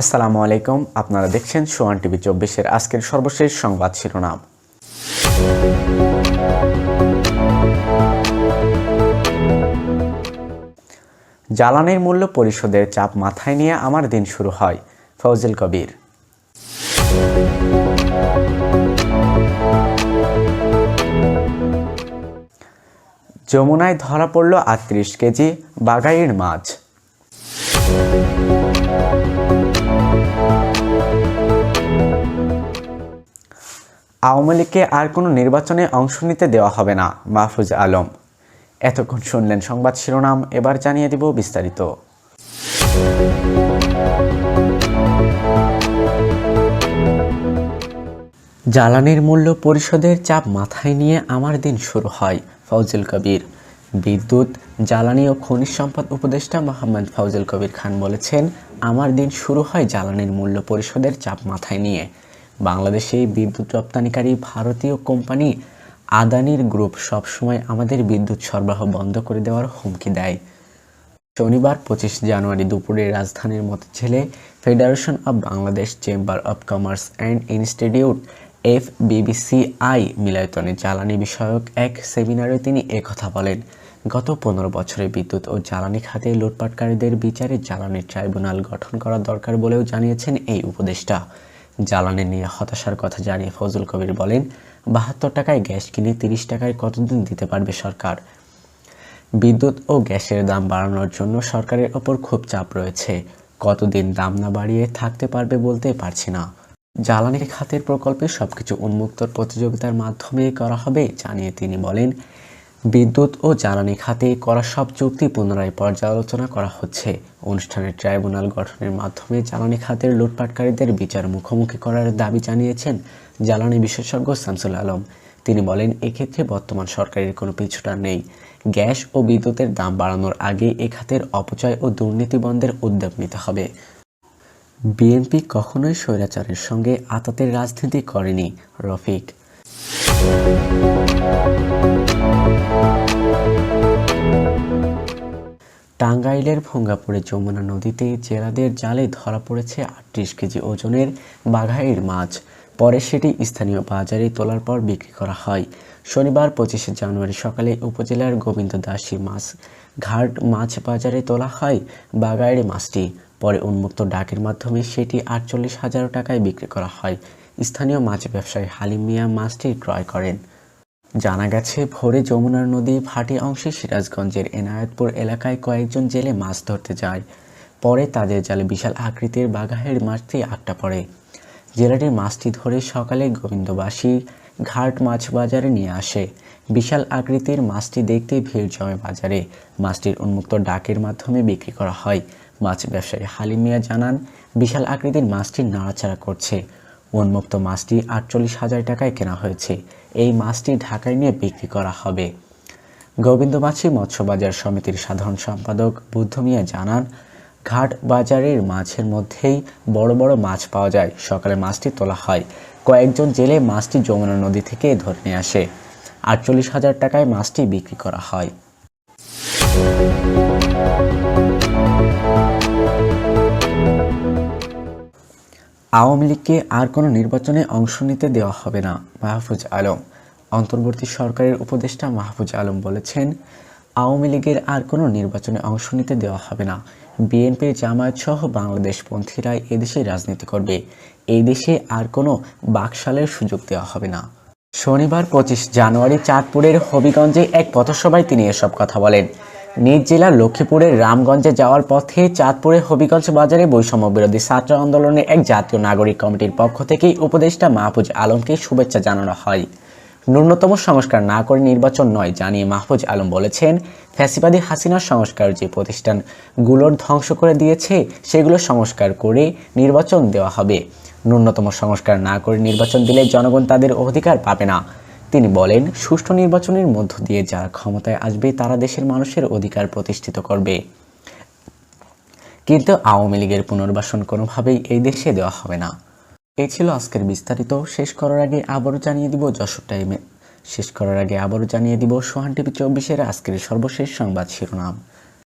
আসসালামু আলাইকুম। আপনারা দেখছেন সোয়ান টিভি চব্বিশের আজকের সর্বশেষ সংবাদ শিরোনাম। জ্বালানির মূল্য পরিশোধের চাপ মাথায় নিয়ে আমার দিন শুরু হয়, ফৌজিল কবির। যমুনায় ধরা পড়ল আটত্রিশ কেজি বাগাইয়ের মাছ। আওয়ামী লীগকে আর কোনো নির্বাচনে অংশ নিতে দেওয়া হবে না, মাহফুজ আলম। এতক্ষণ শুনলেন সংবাদ শিরোনাম, এবার জানিয়ে দিব বিস্তারিত। জ্বালানির মূল্য পরিশোধের চাপ মাথায় নিয়ে আমার দিন শুরু হয়, ফৌজুল কবির। বিদ্যুৎ, জ্বালানি ও খনিজ সম্পদ উপদেষ্টা মোহাম্মদ ফৌজুল কবির খান বলেছেন, আমার দিন শুরু হয় জ্বালানির মূল্য পরিশোধের চাপ মাথায় নিয়ে। বাংলাদেশে বিদ্যুৎ রপ্তানিকারী ভারতীয় কোম্পানি আদানির গ্রুপ সবসময় আমাদের বিদ্যুৎ সরবরাহ বন্ধ করে দেওয়ার হুমকি দেয়। শনিবার পঁচিশ জানুয়ারি দুপুরে রাজধানীর মতো ছেলে Federation of Bangladesh Chamber of Commerce and Institute F BBCI মিলায়তনে জ্বালানি বিষয়ক এক সেমিনারে তিনি একথা বলেন। গত পনেরো বছরে বিদ্যুৎ ও জ্বালানি খাতে লুটপাটকারীদের বিচারে জ্বালানি ট্রাইব্যুনাল গঠন করা দরকার বলেও জানিয়েছেন এই উপদেষ্টা। জ্বালানি নিয়ে হতাশার কথা জানিয়ে ফজল কবির বলেন, বাহাত্তর টাকায় গ্যাস কিনে তিরিশ টাকায় কতদিন দিতে পারবে সরকার? বিদ্যুৎ ও গ্যাসের দাম বাড়ানোর জন্য সরকারের ওপর খুব চাপ রয়েছে। কতদিন দাম না বাড়িয়ে থাকতে পারবে বলতে পারছি না। জ্বালানি খাতের প্রকল্পে সবকিছু উন্মুক্ত প্রতিযোগিতার মাধ্যমে করা হবে, জানিয়ে তিনি বলেন বিদ্যুৎ ও জ্বালানি খাতে করা সব চুক্তি পুনরায় পর্যালোচনা করা হচ্ছে। অনুষ্ঠানে ট্রাইব্যুনাল গঠনের মাধ্যমে জ্বালানি খাতের লুটপাটকারীদের বিচার মুখোমুখি করার দাবি জানিয়েছেন জ্বালানি বিশেষজ্ঞ শামসুল আলম। তিনি বলেন, এক্ষেত্রে বর্তমান সরকারের কোনো পিছুটান নেই। গ্যাস ও বিদ্যুতের দাম বাড়ানোর আগে এ খাতের অপচয় ও দুর্নীতি বন্ধের উদ্যোগ নিতে হবে। বিএনপি কখনোই স্বৈরাচারের সঙ্গে আতাতের রাজনীতি করেনি রফিক। টাঙ্গাইলের ভঙ্গাপুরে যমুনা নদীতে জেলাদের জালে ধরা পড়েছে আটত্রিশ কেজি ওজনের বাঘাইয়ের মাছ। পরে সেটি স্থানীয় বাজারে তোলার পর বিক্রি করা হয়। শনিবার পঁচিশে জানুয়ারি সকালে উপজেলার গোবিন্দ দাসী মাছ ঘাট মাছ বাজারে তোলা হয় বাগাইয়ের মাছটি। পরে উন্মুক্ত ডাকের মাধ্যমে সেটি আটচল্লিশ হাজার টাকায় বিক্রি করা হয়। স্থানীয় মাছ ব্যবসায়ী হালিম মিয়া মাছটি ক্রয় করেন। জানা গেছে, ভোরে যমুনার নদী ভাটি অংশে সিরাজগঞ্জের এনায়েতপুর এলাকায় কয়েকজন জেলে মাছ ধরতে যায়। পরে তাদের জালে বিশাল আকৃতির বাঘাহের মাছটি আটটা পড়ে। জেলাটির মাছটি ধরে সকালে গোবিন্দবাসী ঘাট মাছ বাজারে নিয়ে আসে। বিশাল আকৃতির মাছটি দেখতে ভিড় জমে বাজারে। মাছটির উন্মুক্ত ডাকের মাধ্যমে বিক্রি করা হয়। মাছ ব্যবসায়ী হালিম মিয়া জানান, বিশাল আকৃতির মাছটি নাড়াচাড়া করছে। উন্মুক্ত মাছটি আটচল্লিশ হাজার টাকায় কেনা হয়েছে। এই মাছটি ঢাকায় নিয়ে বিক্রি করা হবে। গোবিন্দমাছি মৎস্য বাজার সমিতির সাধারণ সম্পাদক বুদ্ধ মিয়া জানান, ঘাট বাজারের মাছের মধ্যেই বড় বড় মাছ পাওয়া যায়। সকালে মাছটি তোলা হয়। কয়েকজন জেলে মাছটি যমুনা নদী থেকে ধরে নিয়ে আসে। আটচল্লিশ হাজার টাকায় মাছটি বিক্রি করা হয়। আওয়ামী লীগকে আর কোনো নির্বাচনে অংশ নিতে দেওয়া হবে না, মাহফুজ আলম। অন্তর্বর্তী সরকারের উপদেষ্টা মাহফুজ আলম বলেছেন, আওয়ামী লীগের আর কোনো নির্বাচনে অংশ নিতে দেওয়া হবে না। বিএনপির জামায়াত সহ বাংলাদেশপন্থীরাই এদেশে রাজনীতি করবে। এই দেশে আর কোনো বাকশালের সুযোগ দেওয়া হবে না। শনিবার পঁচিশ জানুয়ারি চাঁদপুরের হবিগঞ্জে এক পথসভায় তিনি এসব কথা বলেন। নিজ জেলার লক্ষ্মীপুরের রামগঞ্জে যাওয়ার পথে চাঁদপুরে হবিগঞ্জ বাজারে বৈষম্য বিরোধী ছাত্র আন্দোলনের এক জাতীয় নাগরিক কমিটির পক্ষ থেকেই উপদেষ্টা মাহফুজ আলমকে শুভেচ্ছা জানানো হয়। ন্যূনতম সংস্কার না করে নির্বাচন নয়, জানিয়ে মাহফুজ আলম বলেছেন। ফ্যাসিবাদী হাসিনার সংস্কার যে প্রতিষ্ঠানগুলোর ধ্বংস করে দিয়েছে, সেগুলো সংস্কার করে নির্বাচন দেওয়া হবে। ন্যূনতম সংস্কার না করে নির্বাচন দিলে জনগণ তাদের অধিকার পাবে না। তিনি বলেন, সুষ্ঠু নির্বাচনের মধ্য দিয়ে যারা ক্ষমতায় আসবে, তারা দেশের মানুষের অধিকার প্রতিষ্ঠিত করবে। কিন্তু আওয়ামী লীগের পুনর্বাসন কোনোভাবেই এই দেশে দেওয়া হবে না। এই ছিল আজকের বিস্তারিত। শেষ করার আগে আবারও জানিয়ে দিব, যশোর টাইমে শেষ করার আগে আবারও জানিয়ে দিব সোহান টিভি চব্বিশের আজকের সর্বশেষ সংবাদ শিরোনাম।